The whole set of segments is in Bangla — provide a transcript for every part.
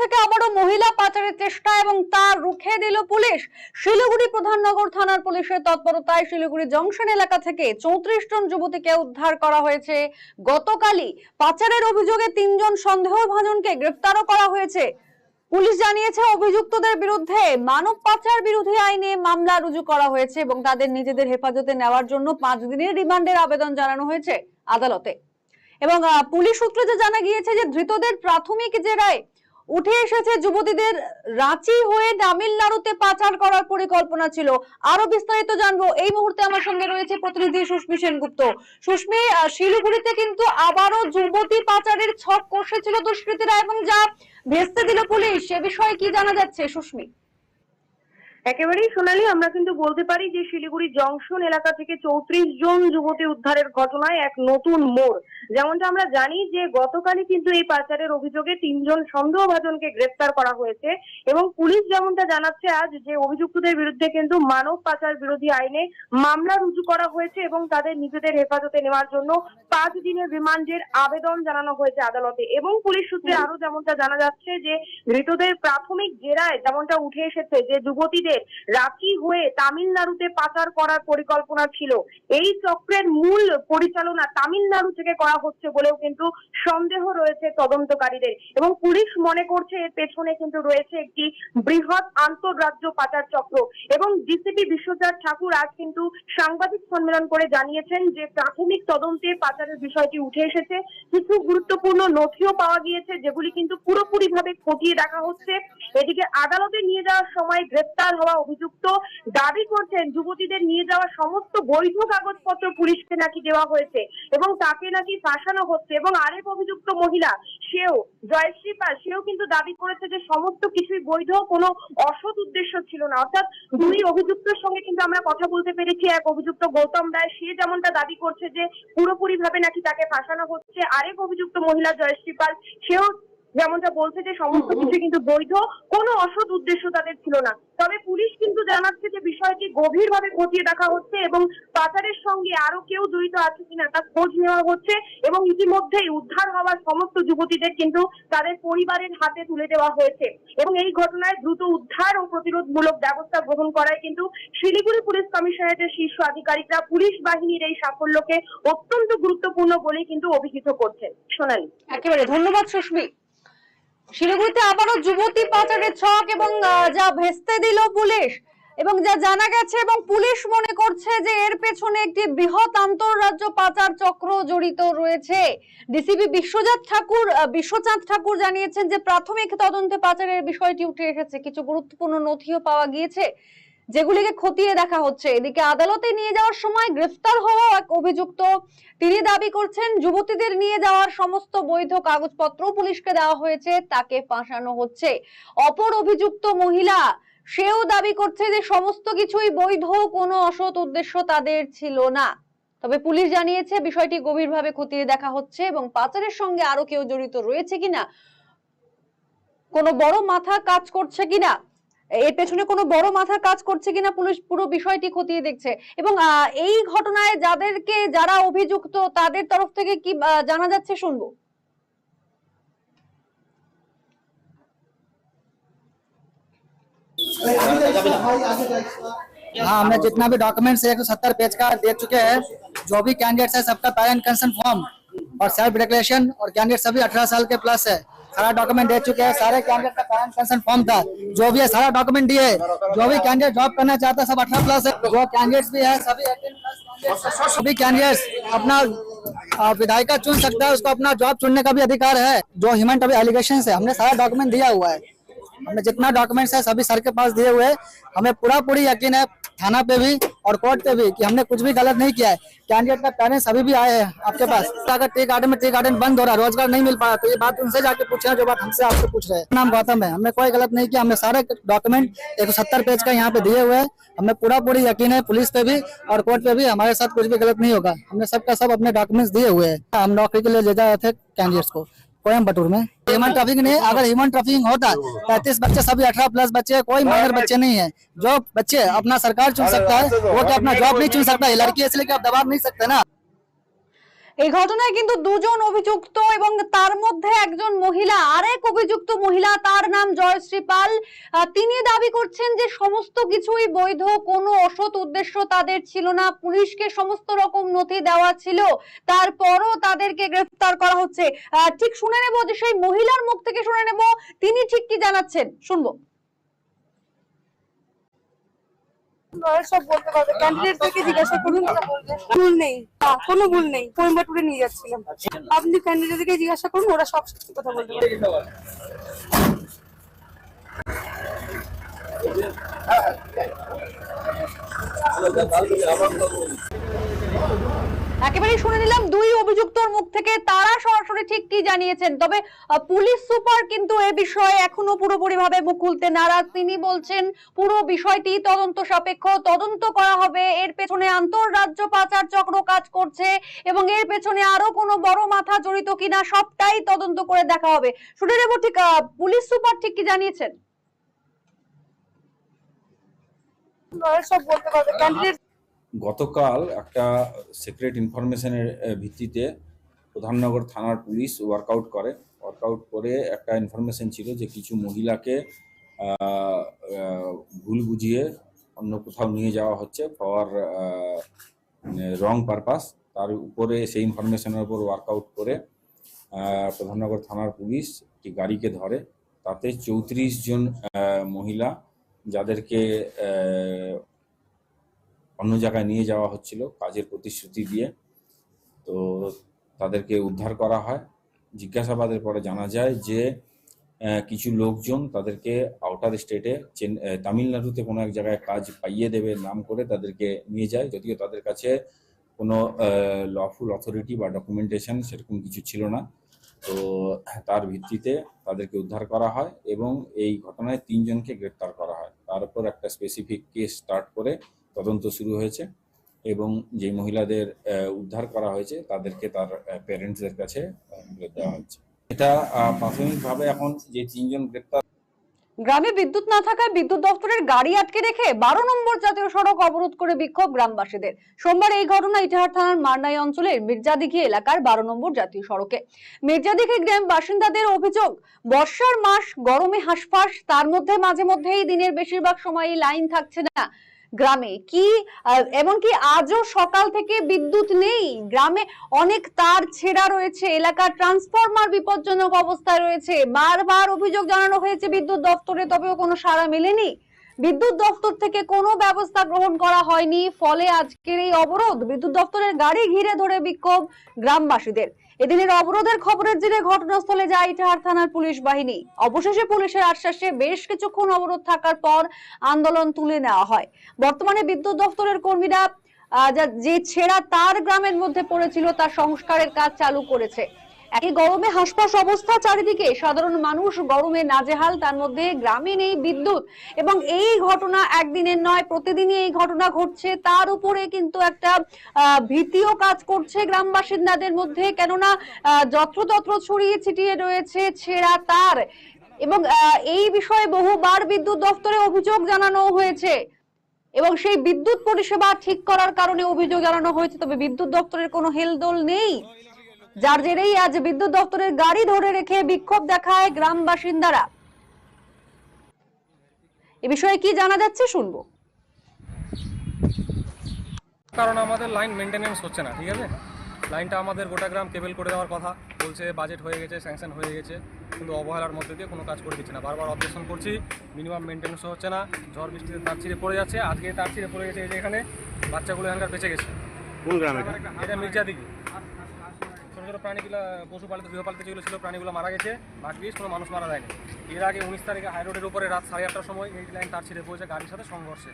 থেকে আবারও মহিলা পাচারের চেষ্টা এবং তা রুখে দিল পুলিশ। শিলিগুড়ি প্রধাননগর থানার পুলিশের তৎপরতায় শিলিগুড়ি জংশন এলাকা থেকে চৌত্রিশ জন যুবতীকে উদ্ধার করা হয়েছে। গতকালই পাচারের অভিযোগে তিনজন সন্দেহভাজনকে গ্রেফতারও করা হয়েছে। পুলিশ জানিয়েছে, অভিযুক্তদের বিরুদ্ধে মানব পাচার বিরোধী আইনে মামলা রুজু করা হয়েছে এবং তাদের নিজেদের হেফাজতে নেওয়ার জন্য পাঁচ দিনের রিমান্ডের আবেদন জানানো হয়েছে আদালতে। এবং পুলিশ সূত্রে যে জানা গিয়েছে যে ধৃতদের প্রাথমিক জেরায় উঠে এসেছে যুবতীদের রাঁচি হয়ে তামিলনাড়ুতে পাচার করার পরিকল্পনা ছিল। আরও বিস্তারিত জানব। এই মুহূর্তে আমার সঙ্গে রয়েছে প্রতিনিধি সুস্মি সেনগুপ্ত। সুস্মি শিলিগুড়িতে কিন্তু আবারও যুবতী পাচারের ছক কষেছিল দুষ্কৃতীরা এবং যা ভেস্তে দিল পুলিশ, সে বিষয়ে কি জানা যাচ্ছে সুস্মি? একেবারেই সোনালী, আমরা কিন্তু বলতে পারি যে শিলিগুড়ি জংশন এলাকা থেকে চৌত্রিশ জন যুবতী উদ্ধারের ঘটনায় এক নতুন মোড়। যেমনটা আমরা জানি যে গতকালই কিন্তু এই পাচারের অভিযোগে তিনজন সন্দেহভাজনকে গ্রেফতার করা হয়েছে এবং পুলিশ যেমনটা জানাচ্ছে আজ যে অভিযুক্তদের বিরুদ্ধে কিন্তু মানব পাচার বিরোধী আইনে মামলা রুজু করা হয়েছে এবং তাদের নিজেদের হেফাজতে নেওয়ার জন্য পাঁচ দিনের রিমান্ডের আবেদন জানানো হয়েছে আদালতে। এবং পুলিশ সূত্রে আরও যেমনটা জানা যাচ্ছে যে ধৃতদের প্রাথমিক জেরায় যেমনটা উঠে এসেছে যে যুবতীদের রাঁচি হয়ে তামিলনাড়ুতে পাচার করার পরিকল্পনা ছিল। এই চক্রের মূল পরিচালনা তামিলনাড়ু থেকে করা হচ্ছে বলেও কিন্তু সন্দেহ রয়েছে তদন্তকারীদের। এবং পুলিশ মনে করছে এর পেছনে কিন্তু রয়েছে একটি বৃহৎ আন্তঃরাজ্য পাচার চক্র। এবং ডিসিপি বিশ্বজিৎ ঠাকুর আজ কিন্তু সাংবাদিক সম্মেলন করে জানিয়েছেন যে প্রাথমিক তদন্তে পাচারের বিষয়টি উঠে এসেছে। কিছু গুরুত্বপূর্ণ নথিও পাওয়া গিয়েছে, যেগুলি কিন্তু পুরোপুরি ভাবে খতিয়ে দেখা হচ্ছে। এদিকে আদালতে নিয়ে যাওয়ার সময় গ্রেপ্তার হওয়া অভিযুক্ত দাবি করছেন যুবতীদের নিয়ে যাওয়া সমস্ত বৈধ কাগজপত্র পুলিশকে নাকি দেওয়া হয়েছে এবং তাকে নাকি ফাঁসানো হচ্ছে এবং আরেক অভিযুক্ত মহিলা, সেও জয়শ্রী পাল, সেও কিন্তু দাবি করেছে যে সমস্ত কিছুই বৈধ, কোনো অসৎ উদ্দেশ্য ছিল না। অর্থাৎ দুই অভিযুক্তের সঙ্গে কিন্তু আমরা কথা বলতে পেরেছি। এক অভিযুক্ত গৌতম রায়, সে যেমনটা দাবি করছে যে পুরোপুরি ভাবে নাকি তাকে ফাঁসানো হচ্ছে। আরেক অভিযুক্ত মহিলা জয়শ্রী পাল, সেও যেমনটা বলছে যে সমস্ত কিছু কিন্তু বৈধ কোনো অসৎ উদ্দেশ্য তাদের ছিল না। তবে পুলিশ কিন্তু জানাচ্ছে যে বিষয়টি গভীরভাবে খতিয়ে দেখা হচ্ছে এবং পাচারের সঙ্গে আরও কেউ জড়িত আছে কিনা তা খোঁজ নেওয়া হচ্ছে এবং ইতিমধ্যেই উদ্ধার হওয়া সমস্ত যুবতীদের কিন্তু তাদের পরিবারের হাতে তুলে দেওয়া হয়েছে। এবং এই ঘটনায় দ্রুত উদ্ধার ও প্রতিরোধমূলক ব্যবস্থা গ্রহণ করায় কিন্তু শিলিগুড়ি পুলিশ কমিশনারেটের শীর্ষ আধিকারিকরা পুলিশ বাহিনীর এই সাফল্যকে অত্যন্ত গুরুত্বপূর্ণ বলেই কিন্তু অভিহিত করছেন। সোনালী। একেবারে ধন্যবাদ সুস্মি শিলিগুড়িতে আবারও যুবতী পাচারের ছক এবং যা ভেস্তে দিল পুলিশ। এবং যা জানা গেছে এবং পুলিশ মনে করছে যে এর পেছনে একটি বৃহৎ আন্তঃরাজ্য পাচার চক্র জড়িত রয়েছে। ডিসিপি বিশ্বজাত ঠাকুর বিশ্বচাঁদ ঠাকুর জানিয়েছেন যে প্রাথমিক তদন্তে পাচারের বিষয়টি উঠে এসেছে। কিছু গুরুত্বপূর্ণ নথিও পাওয়া গিয়েছে। যেগুলিকে খতিয়ে দেখা হচ্ছে। এদিকে আদালতে নিয়ে যাওয়ার সময় গ্রেফতার হওয়া এক অভিযুক্ত। তিনি দাবি করছেন, যুবতীদের নিয়ে যাওয়ার সমস্ত বৈধ কাগজপত্র পুলিশকে দেওয়া হয়েছে, তাকে ফাঁসানো হচ্ছে। অপর অভিযুক্ত মহিলা, সেও দাবি করছে যে সমস্ত কিছুই বৈধ, কোনো অসৎ উদ্দেশ্য তাদের ছিল না। তবে পুলিশ জানিয়েছে, বিষয়টি গভীরভাবে খতিয়ে দেখা হচ্ছে এবং পাচারের সঙ্গে আরও কেউ জড়িত রয়েছে কিনা, কোনো বড় মাথা কাজ করছে কিনা এর পেছনে কোনো বড় মাথা কাজ করছে কিনা পুলিশ পুরো বিষয়টি খতিয়ে দেখছে এবং আহ, এই ঘটনায় যাদেরকে যারা অভিযুক্ত তাদের তরফ থেকে কি আহ, জানা যাচ্ছে শুনবো हाँ हमने जितना भी डॉक्यूमेंट्स एक सौ सत्तर पेज का दे चुके हैं जो भी कैंडिडेट्स है सबका पेरेंट कंसर्न फॉर्म और सेल्फ डिक्लेरेशन और कैंडिडेट सभी अठारह साल के प्लस है सारा डॉक्यूमेंट दे चुके हैं, सारे कैंडिडेट का फॉर्म था। जो भी है, सारा डॉक्यूमेंट दिए। जो भी कैंडिडेट जॉब करना चाहता है, सब अठारह प्लस है। जो कैंडिडेट्स भी है, सभी 18 plus सभी अपना विधायिका चुन सकता है, उसको अपना जॉब चुनने का भी अधिकार है। जो ह्यूमन अभी एलिगेशन है, हमने सारा डॉक्यूमेंट दिया हुआ है। हमने जितना डॉक्यूमेंट्स है, सभी सर के पास दिए हुए हमें पूरा पूरी यकीन है, थाना पे भी और कोर्ट पे भी कि हमने कुछ भी गलत नहीं किया है। कैंडिडेट का पेरेंट्स अभी भी आए हैं आपके पास। अगर टी गार्डन में टी गार्डन बंद हो रहा है, रोज़गार नहीं मिल पा रहा तो ये बात उनसे जाके पूछे जो बात हमसे आपसे पूछ रहे हैं। नाम गौतम है। हमने कोई गलत नहीं किया। हमने सारे डॉक्यूमेंट एक पेज का यहाँ पे दिए हुए हैं। हमें पूरा पूरी यकीन है पुलिस पे भी और कोर्ट पे भी हमारे साथ कुछ भी गलत नहीं होगा। हमने सबका सब अपने डॉक्यूमेंट्स दिए हुए हैं। हम नौकरी के लिए ले जा रहे थे कैंडिडेट्स को। कोयम्बटूर में। ह्यूमन ट्रैफिकिंग नहीं अगर ह्यूमन ट्रैफिकिंग होता पैंतीस बच्चे सभी अठारह प्लस बच्चे हैं, कोई माइनर बच्चे नहीं है। जो बच्चे अपना सरकार चुन सकता है वो तो अपना जॉब नहीं चुन सकता है। लड़की इसलिए आप दबाव नहीं सकते ना। এই ঘটনায় কিন্তু দুজন অভিযুক্ত এবং তার মধ্যে একজন মহিলা, আরেক অভিযুক্ত মহিলা, তার নাম জয়শ্রী পাল। তিনি দাবি করছেন যে সমস্ত কিছুই বৈধ, কোনো অসৎ উদ্দেশ্য তাদের ছিল না। পুলিশকে সমস্ত রকম নথি দেওয়া ছিল। তারপরও তাদেরকে গ্রেফতার করা হচ্ছে। ঠিক শুনে নেব যে সেই মহিলার মুখ থেকে শুনে নেব। তিনি ঠিক কি জানাচ্ছেন? শুনব। সব বলতে পারবে। জিজ্ঞাসা করুন ভুল নেই। কোনো ভুল নেই। কোয়েম্বাটুরে নিয়ে যাচ্ছিলাম। আপনি ক্যান্ডিডেটদেরকে জিজ্ঞাসা করুন, ওরা সব সত্যি কথা বলতে পারবে। একেবারে শুনে নিলাম দুই অভিযুক্তর মুখ থেকে তারা সরাসরি ঠিক কি জানিয়েছেন। তবে পুলিশ সুপার কিন্তু এ বিষয়ে এখনও পুরোপুরি ভাবে মুখ খুলতে নারাজ। তিনি বলছেন পুরো বিষয়টি তদন্ত সাপেক্ষ তদন্ত করা হবে। এর পেছনে আন্তঃরাজ্য পাচার চক্র কাজ করছে এবং এর পেছনে আরও কোনো বড় মাথা জড়িত কিনা সবটাই তদন্ত করে দেখা হবে। শুনে নেব ঠিক পুলিশ সুপার ঠিক কি জানিয়েছেন? সব বলতে পারবে। ক্যান্ডিডেট গতকাল একটা সিক্রেট ইনফরমেশনের ভিত্তিতে প্রধাননগর থানার পুলিশ ওয়ার্কআউট করে। ওয়ার্কআউট করে একটা ইনফরমেশন ছিল যে কিছু মহিলাকে ভুল বুঝিয়ে অন্য কোথাও নিয়ে যাওয়া হচ্ছে ফর রং পারপাস তার উপরে সেই ইনফরমেশনের উপর ওয়ার্কআউট করে প্রধাননগর থানার পুলিশ একটি গাড়িকে ধরে। তাতে চৌত্রিশ জন মহিলা যাদেরকে অন্য জায়গায় নিয়ে যাওয়া হচ্ছিল কাজের প্রতিশ্রুতি দিয়ে। তো তাদেরকে উদ্ধার করা হয়। জিজ্ঞাসাবাদের পরে জানা যায় যে কিছু লোকজন তাদেরকে আউটার স্টেটে তামিলনাড়ুতে কোনো এক জায়গায় কাজ পাইয়ে দেবে নাম করে তাদেরকে নিয়ে যায়। যদিও তাদের কাছে কোনো লফুল অথরিটি বা ডকুমেন্টেশন সেরকম কিছু ছিল না। তো তার ভিত্তিতে তাদেরকে উদ্ধার করা হয় এবং এই ঘটনায় তিনজনকে গ্রেপ্তার করা হয়। তার উপর একটা স্পেসিফিক কেস স্টার্ট করে তদন্ত শুরু হয়েছে এবং যে মহিলাদের উদ্ধার করা হয়েছে তাদেরকে তার প্যারেন্টসদের কাছে দেওয়া হচ্ছে এটা প্রাথমিকভাবে এখন যে তিনজন গ্রেপ্তার গ্রামে বিদ্যুৎ না থাকায় বিদ্যুৎ দপ্তরের গাড়ি আটকে রেখে বারো নম্বর জাতীয় সড়ক অবরোধ করে বিক্ষোভ গ্রামবাসীদের। সোমবার এই ঘটনা ইটাহার থানার মারনাই অঞ্চলের মির্জাদিঘি এলাকার বারো নম্বর জাতীয় সড়কে। মির্জাদিঘি গ্রাম বাসিন্দাদের অভিযোগ, বর্ষার মাস গরমে হাঁসফাঁস, তার মধ্যে মাঝে মধ্যেই দিনের বেশিরভাগ সময়ই লাইন থাকছে না। গ্রামে। কি এমনকি আজও সকাল থেকে বিদ্যুৎ নেই। গ্রামে অনেক তার ছেঁড়া রয়েছে, এলাকার ট্রান্সফরমার বিপজ্জনক অবস্থায় রয়েছে। বারবার অভিযোগ জানানো হয়েছে বিদ্যুৎ দপ্তরে তবেও কোনো সাড়া মেলেনি। বিদ্যুৎ দপ্তর থেকে কোনো ব্যবস্থা গ্রহণ করা হয়নি, ফলে আজকের এই অবরোধ বিদ্যুৎ দপ্তরের গাড়ি ঘিরে ধরে বিক্ষোভ গ্রামবাসীদের। এদিনের অবরোধের খবরের জেরে ঘটনাস্থলে যায় ইটাহার থানার পুলিশ বাহিনী। অবশেষে পুলিশের আশ্বাসে বেশ কিছুক্ষণ অবরোধ থাকার পর আন্দোলন তুলে নেওয়া হয়। বর্তমানে বিদ্যুৎ দপ্তরের কর্মীরা যে ছেঁড়া তার গ্রামের মধ্যে পড়েছিল, তার সংস্কারের কাজ চালু করেছে। একই গরমে হাসপাস অবস্থা চারিদিকে। সাধারণ মানুষ গরমে নাজেহাল, তার মধ্যে গ্রামে নেই বিদ্যুৎ। এবং এই ঘটনা একদিনের নয়, প্রতিদিনই এই ঘটনা ঘটছে। তার উপরে কিন্তু একটা ভীতিও কাজ করছে গ্রাম বাসিন্দাদের মধ্যে। কেননা যত্রতত্র ছড়িয়ে ছিটিয়ে রয়েছে ছেঁড়া তার। এবং এই বিষয়ে বহুবার বিদ্যুৎ দপ্তরে অভিযোগ জানানো হয়েছে। এবং সেই বিদ্যুৎ পরিষেবা ঠিক করার কারণে অভিযোগ জানানো হয়েছে। তবে বিদ্যুৎ দপ্তরের কোনো হেলদোল নেই। যার জেরেই আজ বিদ্যুৎ দপ্তরের গাড়ি ধরে রেখে বিক্ষোভ দেখায় গ্রাম বাসিন্দারা। এ বিষয়ে কি জানা যাচ্ছে শুনব। কারণ আমাদের লাইন মেনটেনেন্স হচ্ছে না ঠিক আছে? লাইনটা আমাদের গোটা গ্রাম কেবল করে দেওয়ার কথা। বলছে বাজেট হয়ে গেছে স্যাংশন হয়ে গেছে কিন্তু অবহেলার মধ্যে দিয়ে কোনো কাজ করে দিচ্ছে না। বারবার অবজেকশন করছি মিনিমাম মেনটেন্সও হচ্ছে না ঝড় বৃষ্টিতে তার ছিঁড়ে পড়ে যাচ্ছে আজকে তার ছিঁড়ে পড়ে গেছে এই যে এখানে বাচ্চাগুলো এখানকার বেঁচে গেছে। কোন গ্রামে? এটা মির্জা দিঘি ছোটো ছোটো প্রাণীগুলো পশুপালিত গৃহপালিত যেগুলো ছিল প্রাণীগুলো মারা গেছে ভাগ্যিস কোনো মানুষ মারা যায়নি। এর আগে উনিশ তারিখে হাই রোডের উপরে রাত সাড়ে আটটার সময় এই লাইন তার ছিঁড়ে পড়েছে গাড়ির সাথে সংঘর্ষে।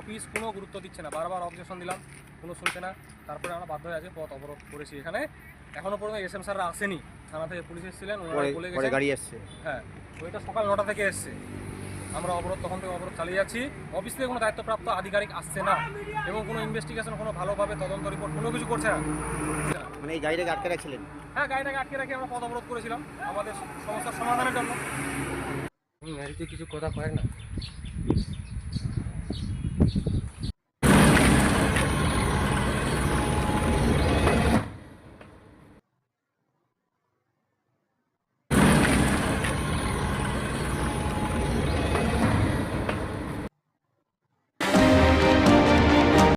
অফিস কোনো গুরুত্ব দিচ্ছে না বারবার অবজেকশন দিলাম কোনো শুনছে না। তারপরে আমরা বাধ্য হয়ে আছি পথ অবরোধ করেছি এখানে। এখনও পর্যন্ত এস এম স্যাররা আসেনি থানা থেকে পুলিশ এসেছিলেন ওনারা বলে গেছে গাড়ি আসছে হ্যাঁ ওইটা সকাল নটা থেকে এসছে। আমরা অবরোধ তখন থেকে অবরোধ চালিয়ে যাচ্ছি। অফিস থেকে কোনো দায়িত্বপ্রাপ্ত আধিকারিক আসছে না এবং কোনো ইনভেস্টিগেশন কোনো ভালোভাবে তদন্ত রিপোর্ট কোনো কিছু করছে না। মানে এই গাড়িটাকে আটকে রাখছিলেন? হ্যাঁ গাড়িটাকে আটকে রাখি আমরা পথ অবরোধ করেছিলাম আমাদের সমস্যার সমাধানের জন্য। ম্যারিতে কিছু কথা কয় না?